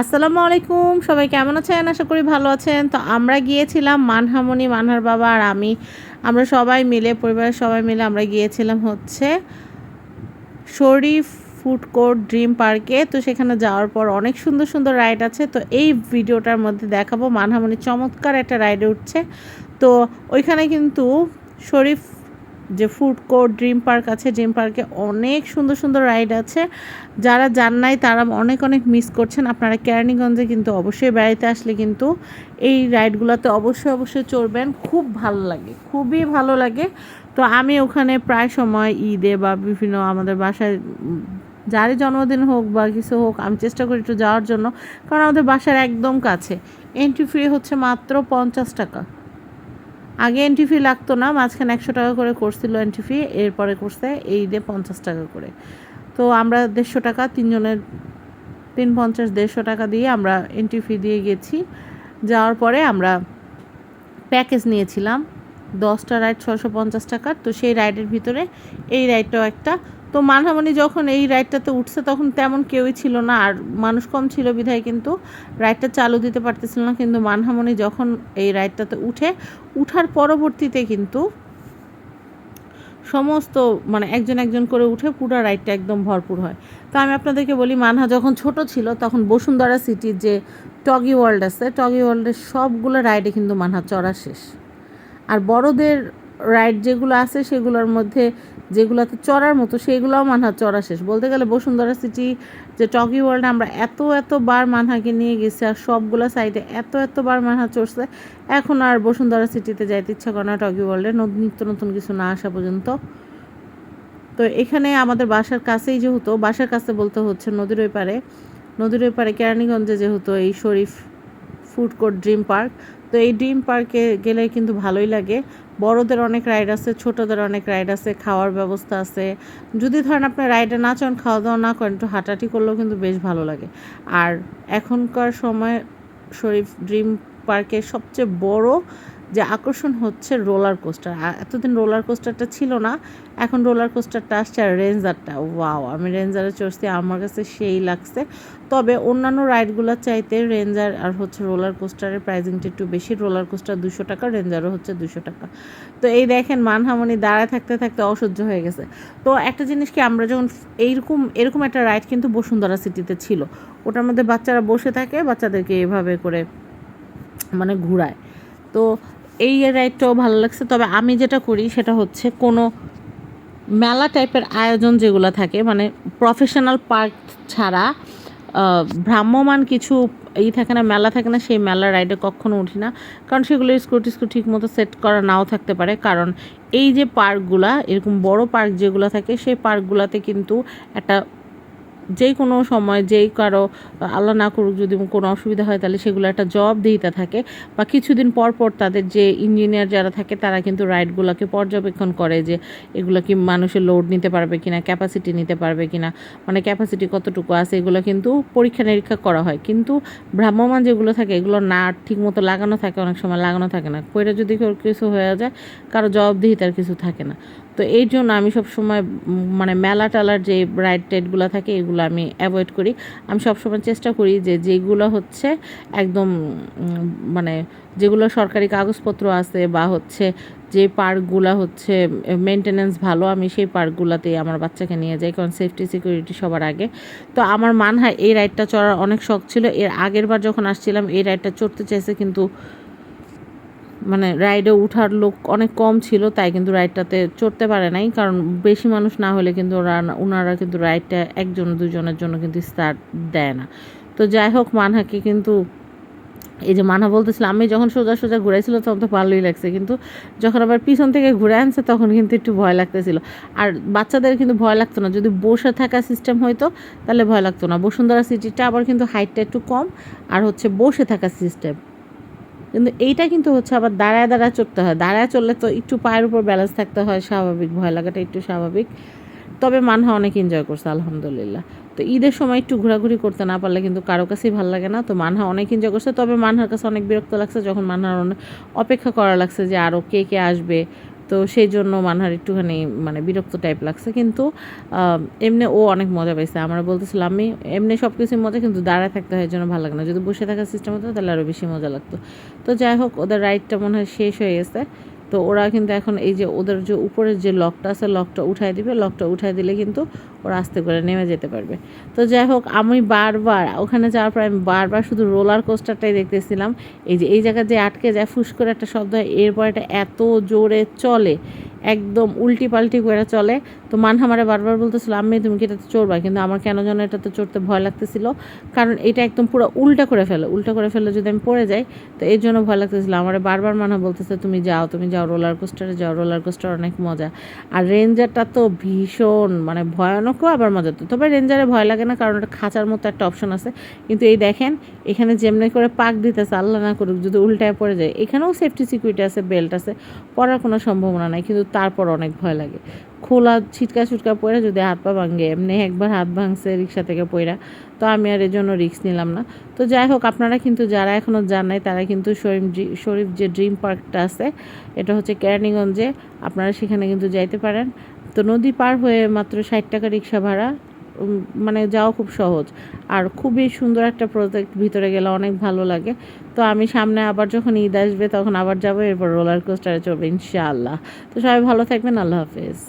আসসালামু আলাইকুম। সবাই কেমন আছেন? আশা করি ভালো আছেন। তো আমরা গিয়েছিলাম মানহামণি, মানহার বাবা আর আমি। আমরা সবাই মিলে, পরিবারের সবাই মিলে আমরা গিয়েছিলাম হচ্ছে শরীফ ফুড কোর্ট ড্রিম পার্কে। তো সেখানে যাওয়ার পর অনেক সুন্দর সুন্দর রাইড আছে। তো এই ভিডিওটার মধ্যে দেখাবো মানহামণি চমৎকার একটা রাইডে উঠছে। তো ওইখানে কিন্তু শরীফ যে ফুড কোর্ট, ড্রিম পার্ক আছে। ড্রিম পার্কে অনেক সুন্দর সুন্দর রাইড আছে। যারা যান নাই, তারা অনেক অনেক মিস করছেন। আপনারা কেরানীগঞ্জে কিন্তু অবশ্যই বেড়াইতে আসলে কিন্তু এই রাইডগুলোতে অবশ্যই অবশ্যই চড়বেন। খুব ভালো লাগে, খুবই ভালো লাগে। তো আমি ওখানে প্রায় সময় ঈদে বা বিভিন্ন আমাদের বাসায়, যারই জন্মদিন হোক বা কিছু হোক, আমি চেষ্টা করি একটু যাওয়ার জন্য। কারণ আমাদের বাসার একদম কাছে। এন্ট্রি ফি হচ্ছে মাত্র পঞ্চাশ টাকা। আগে এন্ট্রি ফি লাগতো না, মাঝখানে একশো টাকা করে করছিল এন্ট্রি ফি এরপরে করছে এই দিয়ে পঞ্চাশ টাকা করে। তো আমরা দেড়শো টাকা, তিনজনের তিন পঞ্চাশ, দেড়শো টাকা দিয়ে আমরা এন্ট্রি ফি দিয়ে গেছি। যাওয়ার পরে আমরা প্যাকেজ নিয়েছিলাম, দশটা রাইড ছশো পঞ্চাশ টাকার। তো সেই রাইডের ভিতরে এই রাইডটাও একটা তো মানহামণি যখন এই রাইডটাতে উঠছে, তখন তেমন কেউই ছিল না। আর মানুষ কম ছিল বিধায় কিন্তু রাইডটা চালু দিতে পারতেছিল না। কিন্তু মানহামনি যখন এই রাইডটাতে উঠে, উঠার পরবর্তীতে কিন্তু সমস্ত মানে একজন একজন করে উঠে পুরো রাইডটা একদম ভরপুর হয়। তো আমি আপনাদেরকে বলি, মানহা যখন ছোট ছিল, তখন বসুন্ধরা সিটির যে টগি ওয়ার্ল্ড আছে, টগি ওয়ার্ল্ডের সবগুলো রাইডে কিন্তু মানহা চড়া শেষ। আর বড়দের রাইড যেগুলো আছে সেগুলোর মধ্যে যেগুলোতে চড়ার মতো, সেগুলোও মানহা চড়া শেষ। বলতে গেলে বসুন্ধরা সিটি যে টকি ওয়ার্ল্ডে আমরা এত এত বার মানহাকে নিয়ে গেছি আর সবগুলো সাইডে এত এত বার মানহা চড়ছে। এখন আর বসুন্ধরা সিটিতে যাইতে ইচ্ছা করে না টকি ওয়ার্ল্ডে নিত্য নতুন কিছু না আসা পর্যন্ত। তো এখানে আমাদের বাসার কাছেই যেহেতু, বাসার কাছে বলতে হচ্ছে নদীর ওই পারে। নদীর ওই পারে কেরানীগঞ্জে যেহেতু এই Sharif food court dream park তো এই ড্রিম পার্কে গেলে কিন্তু ভালোই লাগে। বড়দের অনেক রাইড আছে, ছোটদের অনেক রাইড আছে, খাওয়ার ব্যবস্থা আছে। যদি ধরেন আপনি রাইডে না চান খাওয়া দাওয়া না করেন, একটু হাঁটাহাঁটি করলেও কিন্তু বেশ ভালো লাগে। আর এখনকার সময় শরীফ ড্রিম পার্কের সবচেয়ে বড় যে আকর্ষণ হচ্ছে রোলার কোস্টার। এতদিন রোলার কোস্টারটা ছিল না, এখন রোলার কোস্টারটা আসছে আর রেঞ্জারটা, ওয়াও, আমি রেঞ্জারে চড়ছি, আমার কাছে সেই লাগছে। তবে অন্যান্য রাইডগুলোর চাইতে রেঞ্জার আর হচ্ছে রোলার কোস্টারের প্রাইজিংটা একটু বেশি, রোলার কোস্টার দুশো টাকা, রেঞ্জারও হচ্ছে দুশো টাকা। তো এই দেখেন মানহামনি দাঁড়ায় থাকতে থাকতে অসহ্য হয়ে গেছে। তো একটা জিনিস কি, আমরা যখন এইরকম, এরকম একটা রাইড কিন্তু বসুন্ধরা সিটিতে ছিল। ওটার মধ্যে বাচ্চারা বসে থাকে, বাচ্চাদেরকে এভাবে করে মানে ঘুরায়। তো এই রাইডটাও ভালো লাগছে। তবে আমি যেটা করি সেটা হচ্ছে কোনো মেলা টাইপের আয়োজন যেগুলো থাকে মানে প্রফেশনাল পার্ক ছাড়া ভ্রাম্যমান কিছু ই থাকে না, মেলা থাকে না, সেই মেলা রাইডে কখনো উঠি না। কারণ সেগুলো স্কুটি স্কুটি ঠিক মতো সেট করা নাও থাকতে পারে। কারণ এই যে পার্কগুলা এরকম বড় পার্ক যেগুলো থাকে, সেই পার্কগুলোতে কিন্তু একটা যে কোনো সময়, যেই কারও, আল্লাহ না করুক যদি কোনো অসুবিধা হয় তাহলে সেগুলো একটা জব দিতে থাকে বা কিছুদিন পর পর তাদের যে ইঞ্জিনিয়ার যারা থাকে তারা কিন্তু রাইডগুলোকে পর্যবেক্ষণ করে যে এগুলো কি মানুষের লোড নিতে পারবে কিনা ক্যাপাসিটি নিতে পারবে কিনা মানে ক্যাপাসিটি কতটুকু আছে এগুলো কিন্তু পরীক্ষা নিরীক্ষা করা হয়। কিন্তু ভ্রাম্যমান যেগুলো থাকে এগুলো না ঠিক মতো লাগানো থাকে, অনেক সময় লাগানো থাকে না। কইরা যদি কিছু হয়ে যায়, কারও জবাবদিহিতার কিছু থাকে না। তো এই জন্য আমি সব সময় মানে মেলা টালার যে রাইড টাইডগুলো থাকে, এগুলো আমি অ্যাভয়েড করি। আমি সবসময় চেষ্টা করি যে যেগুলো হচ্ছে একদম মানে যেগুলো সরকারি কাগজপত্র আছে বা হচ্ছে যে পার্কগুলো হচ্ছে মেনটেনেন্স ভালো, আমি সেই পার্কগুলোতেই আমার বাচ্চাকে নিয়ে যাই, কারণ সেফটি সিকিউরিটি সবার আগে। তো আমার মনে হয় এই রাইডটা চড়ার অনেক শখ ছিল। এর আগের বার যখন আসছিলাম, এই রাইডটা চড়তে চাইছে কিন্তু মানে রাইডে উঠার লোক অনেক কম ছিল, তাই কিন্তু রাইডটাতে চড়তে পারে নাই। কারণ বেশি মানুষ না হলে কিন্তু ওরা ওনারা কিন্তু রাইডটা একজন দুজনের জন্য কিন্তু স্টার্ট দেয় না। তো যাই হোক, মানহাকে কিন্তু, এই যে মানহা বলতেছিল, আমি যখন সোজা সোজা ঘুরাইছিল তখন তো ভালোই লাগছে। কিন্তু যখন আবার পিছন থেকে ঘুরে আনছে তখন কিন্তু একটু ভয় লাগতেছিল। আর বাচ্চাদের কিন্তু ভয় লাগতো না। যদি বসে থাকা সিস্টেম হইতো, তাহলে ভয় লাগতো না। বসুন্ধরা সিটিটা আবার কিন্তু হাইটটা একটু কম। আর হচ্ছে বসে থাকা সিস্টেম কিন্তু এইটা কিন্তু হচ্ছে আবার দাঁড়ায় দাঁড়ায় চড়তে হয়। দাঁড়ায় চললে তো একটু পায়ের উপর ব্যালেন্স থাকতে হয়, স্বাভাবিক। ভয় লাগাটা একটু স্বাভাবিক। তবে মানহা অনেক এনজয় করছে, আলহামদুলিল্লাহ। তো ঈদের সময় একটু ঘোরাঘুরি করতে না পারলে কিন্তু কারও কাছেই ভালো লাগে না। তো মানহা অনেক এনজয় করছে। তবে মানহার কাছে অনেক বিরক্ত লাগছে যখন মানহার অনেক অপেক্ষা করা লাগছে যে আরও কে কে আসবে তো সেই জন্য মানহার একটুখানি মানে বিরক্ত টাইপ লাগছে। কিন্তু এমনি ও অনেক মজা পাইছে। আমরা বলতেছিলাম, আমি এমনি সব কিছুই মজা, কিন্তু দাঁড়ায় থাকতে হয় জন্য ভালো লাগে না। যদি বসে থাকার সিস্টেম হতো, তাহলে আরও বেশি মজা লাগতো। তো যাই হোক, ওদের রাইডটা মনে হয় শেষ হয়ে গেছে। তো ওরা কিন্তু এখন এই যে ওদের যে উপরের যে লকটা আছে লকটা উঠাই দিবে। লকটা উঠাই দিলে কিন্তু ওরা আস্তে করে নেমে যেতে পারবে। তো যাই হোক, আমি বারবার ওখানে যাওয়ার পর আমি বারবার শুধু রোলার কোস্টারটাই দেখতেছিলাম। এই যে এই জায়গায় যে আটকে যায়, ফুস করে একটা শব্দ হয়, এরপর এটা এত জোরে চলে একদম উল্টি পাল্টি করে চলে। তো মানহামারে বারবার বলতেছিল আমি তুমি কি এটাতে চড়বা? কিন্তু আমার কেন যেন এটাতে চড়তে ভয় লাগতেছিল। কারণ এটা একদম পুরো উল্টা করে ফেলে। উল্টা করে ফেলে যদি আমি পড়ে যাই, তো এর জন্য ভয় লাগতেছিল। আমার বারবার মানহা বলতেছে, তুমি যাও তুমি যাও, রোলার কোস্টারে যাও, রোলার কোস্টার অনেক মজা। আর রেঞ্জারটা তো ভীষণ মানে ভয়ানকও আবার মজা। তো তবে রেঞ্জারে ভয় লাগে না, কারণ এটা খাঁচার মতো একটা অপশন আছে। কিন্তু এই দেখেন, এখানে যেমনি করে পাক দিতেছে, আল্লাহ না করুক, যদি উল্টায় পড়ে যায়, এখানেও সেফটি সিকিউরিটি আছে বেল্ট আছে, পড়ার কোনো সম্ভাবনা নাই। কিন্তু তারপর অনেক ভয় লাগে। খোলা ছিটকা ছুটকা পড়ে যদি হাত পা ভাঙে, এমনি একবার হাত ভাঙছে রিক্সা থেকে পড়া তো আমি আর এর জন্য রিক্স নিলাম না। তো যাই হোক, আপনারা কিন্তু যারা এখনও যান নাই, তারা কিন্তু শরীফ শরীফ যে ড্রিম পার্কটা আছে, এটা হচ্ছে কেরানীগঞ্জে, আপনারা সেখানে কিন্তু যাইতে পারেন। তো নদী পার হয়ে মাত্র ষাট টাকা রিক্সা ভাড়া। মানে যাওয়া খুব সহজ। আর খুবই সুন্দর একটা প্রজেক্ট ভিতরে গেলে অনেক ভালো লাগে। তো আমি সামনে আবার যখন ঈদ আসবে তখন আবার যাব, এরপর রোলার কোস্টারে চলবে ইনশাআল্লাহ। তো সবাই ভালো থাকবেন, আল্লাহ হাফেজ।